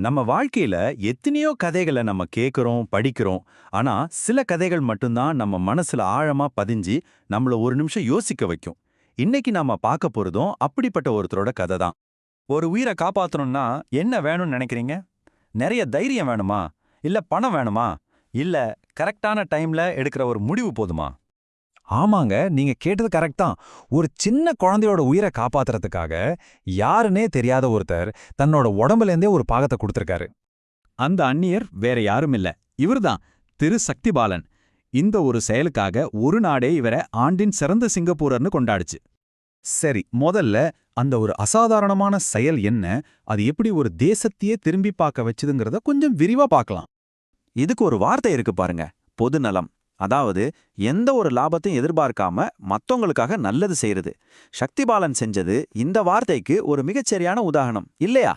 நம்ம வாழ்க்கையில எத்தனையோ கதைகளை நம்ம கேட்குறோம் படிக்கிறோம். ஆனா சில கதைகள் மட்டும்தான் நம்ம மனசுல ஆழமா பதிஞ்சு நம்மள ஒரு நிமிஷம் யோசிக்க வைக்கும். இன்னைக்கு நாம பார்க்க போறதும் அப்படிப்பட்ட ஒருத்தரோட கதை தான். ஒரு உயிரை காப்பாத்தணும்னா என்ன வேணும்னு நினைக்கிறீங்க? நிறைய தைரியம் வேணுமா? இல்ல பணம் வேணுமா? இல்ல கரெக்டான டைம்ல எடுக்கிற ஒரு முடிவு போதுமா? ஆமாங்க நீங்க கேட்டது கரெக்ட் தான். ஒரு சின்ன குழந்தையோட உயிரை காப்பாத்துறதுக்காக யாருன்னே தெரியாத ஒருத்தர் தன்னோட உடம்புலேருந்தே ஒரு பாகத்தை கொடுத்துருக்காரு. அந்த அந்நியர் வேற யாரும் இல்ல. இவர்தான் திரு சக்திபாலன். இந்த ஒரு செயலுக்காக ஒரு நாடே இவரை ஆண்டின் சிறந்த சிங்கப்பூரர்னு கொண்டாடுச்சு. சரி முதல்ல அந்த ஒரு அசாதாரணமான செயல் என்ன? அது எப்படி ஒரு தேசத்தையே திரும்பி பார்க்க வச்சுதுங்கிறத கொஞ்சம் விரிவா பார்க்கலாம். இதுக்கு ஒரு வார்த்தை இருக்கு பாருங்க பொதுநலம். அதாவது எந்த ஒரு லாபத்தையும் எதிர்பார்க்காம மத்தவங்களுக்காக நல்லது செய்யறது சக்திபாலன் செஞ்சது இந்த வார்த்தைக்கு ஒரு மிகச்சரியான உதாரணம் இல்லையா?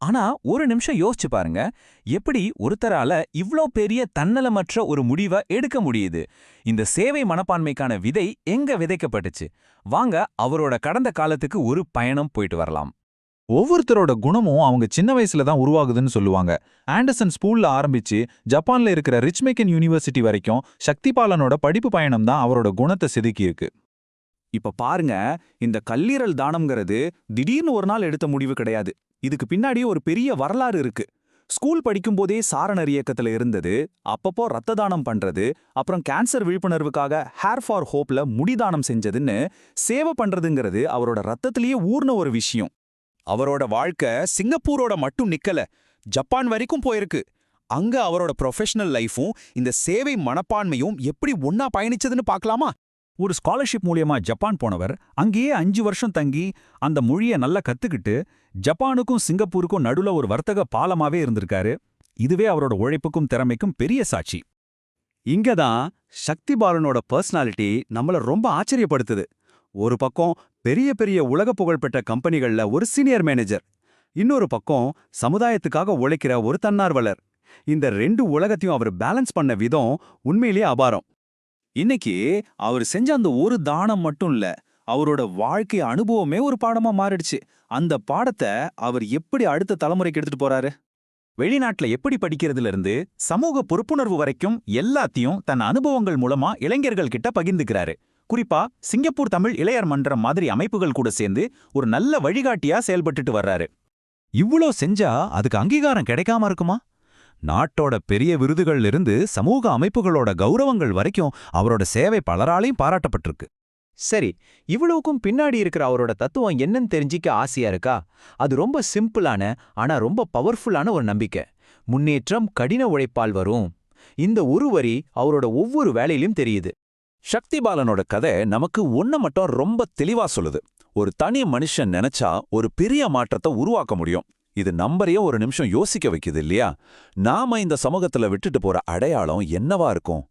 ஆனா ஒரு நிமிஷம் யோசிச்சு பாருங்க. எப்படி ஒருத்தரால இவ்ளோ பெரிய தன்னலமற்ற ஒரு முடிவை எடுக்க முடியுது? இந்த சேவை மனப்பான்மைக்கான விதை எங்க விதைக்கப்பட்டுச்சு? வாங்க அவரோட கடந்த காலத்துக்கு ஒரு பயணம் போயிட்டு வரலாம். ஒவ்வொருத்தரோட குணமும் அவங்க சின்ன வயசுல தான் உருவாகுதுன்னு சொல்லுவாங்க. ஆண்டர்சன் ஸ்கூல்ல ஆரம்பிச்சு ஜப்பான்ல இருக்கிற ரிச்மேக்கன் யூனிவர்சிட்டி வரைக்கும் சக்திபாலனோட படிப்பு பயணம் தான் அவரோட குணத்தை செதுக்கியிருக்கு. இப்ப பாருங்க இந்த கல்லீரல் தானம்ங்கிறது திடீர்னு ஒரு நாள் எடுத்த முடிவு கிடையாது. இதுக்கு பின்னாடி ஒரு பெரிய வரலாறு இருக்கு. ஸ்கூல் படிக்கும்போதே சாரணர் இயக்கத்துல இருந்தது அப்பப்போ ரத்த தானம் பண்றது அப்புறம் கேன்சர் விழிப்புணர்வுக்காக ஹேர் ஃபார் ஹோப்ல முடிதானம் செஞ்சதுன்னு சேவை பண்றதுங்கிறது அவரோட ரத்தத்திலேயே ஊர்ன ஒரு விஷயம். அவரோட வாழ்க்கை சிங்கப்பூரோட மட்டும் நிக்கல. ஜப்பான் வரைக்கும் போயிருக்கு. அங்க அவரோட ப்ரொஃபஷனல் லைஃபும் இந்த சேவை மனப்பான்மையும் எப்படி ஒன்னா பயணிச்சதுன்னு பார்க்கலாமா? ஒரு ஸ்காலர்ஷிப் மூலியமா ஜப்பான் போனவர் அங்கேயே அஞ்சு வருஷம் தங்கி அந்த மொழியை நல்லா கத்துக்கிட்டு ஜப்பானுக்கும் சிங்கப்பூருக்கும் நடுவுல ஒரு வர்த்தக பாலமாவே இருந்திருக்காரு. இதுவே அவரோட உழைப்புக்கும் திறமைக்கும் பெரிய சாட்சி. இங்க தான் சக்திபாலனோட பர்சனாலிட்டி நம்மள ரொம்ப ஆச்சரியப்படுத்துது. ஒரு பக்கம் பெரிய பெரிய உலக புகழ்பெற்ற கம்பெனிகள்ல ஒரு சீனியர் மேனேஜர் இன்னொரு பக்கம் சமுதாயத்துக்காக உழைக்கிற ஒரு தன்னார்வலர். இந்த ரெண்டு உலகத்தையும் அவர் பேலன்ஸ் பண்ண விதம் உண்மையிலேயே அபாரம். இன்னைக்கு அவர் செஞ்ச அந்த ஒரு தானம் மட்டும் இல்ல அவரோட வாழ்க்கை அனுபவமே ஒரு பாடமா மாறிடுச்சு. அந்த பாடத்தை அவர் எப்படி அடுத்த தலைமுறைக்கு எடுத்துட்டு போறாரு? வெளிநாட்டுல எப்படி படிக்கிறதுல இருந்து சமூக பொறுப்புணர்வு வரைக்கும் எல்லாத்தையும் தன் அனுபவங்கள் மூலமா இளைஞர்கள் கிட்ட பகிர்ந்துக்கிறாரு. குறிப்பா சிங்கப்பூர் தமிழ் இளையர் மன்றம் மாதிரி அமைப்புகள் கூட சேர்ந்து ஒரு நல்ல வழிகாட்டியா செயல்பட்டுட்டு வர்றாரு. இவ்ளோ செஞ்சா அதுக்கு அங்கீகாரம் கிடைக்காம இருக்குமா? நாட்டோட பெரிய விருதுகள்ல இருந்து சமூக அமைப்புகளோட கௌரவங்கள் வரைக்கும் அவரோட சேவை பலராலையும் பாராட்டப்பட்டிருக்கு. சரி இவ்வளவுக்கும் பின்னாடி இருக்கிற அவரோட தத்துவம் என்னன்னு தெரிஞ்சிக்க ஆசையா இருக்கா? அது ரொம்ப சிம்பிளான ஆனா ரொம்ப பவர்ஃபுல்லான ஒரு நம்பிக்கை. முன்னேற்றம் கடின உழைப்பால் வரும். இந்த ஒரு வரி அவரோட ஒவ்வொரு வேலையிலும் தெரியுது. சக்திபாலனோட கதை நமக்கு ஒன்ன மட்டும் ரொம்ப தெளிவா சொல்லுது. ஒரு தனி மனுஷன் நினைச்சா ஒரு பெரிய மாற்றத்தை உருவாக்க முடியும். இது நம்பரையும் ஒரு நிமிஷம் யோசிக்க வைக்குது இல்லையா? நாம இந்த சமூகத்துல விட்டுட்டு போற அடையாளம் என்னவா இருக்கும்?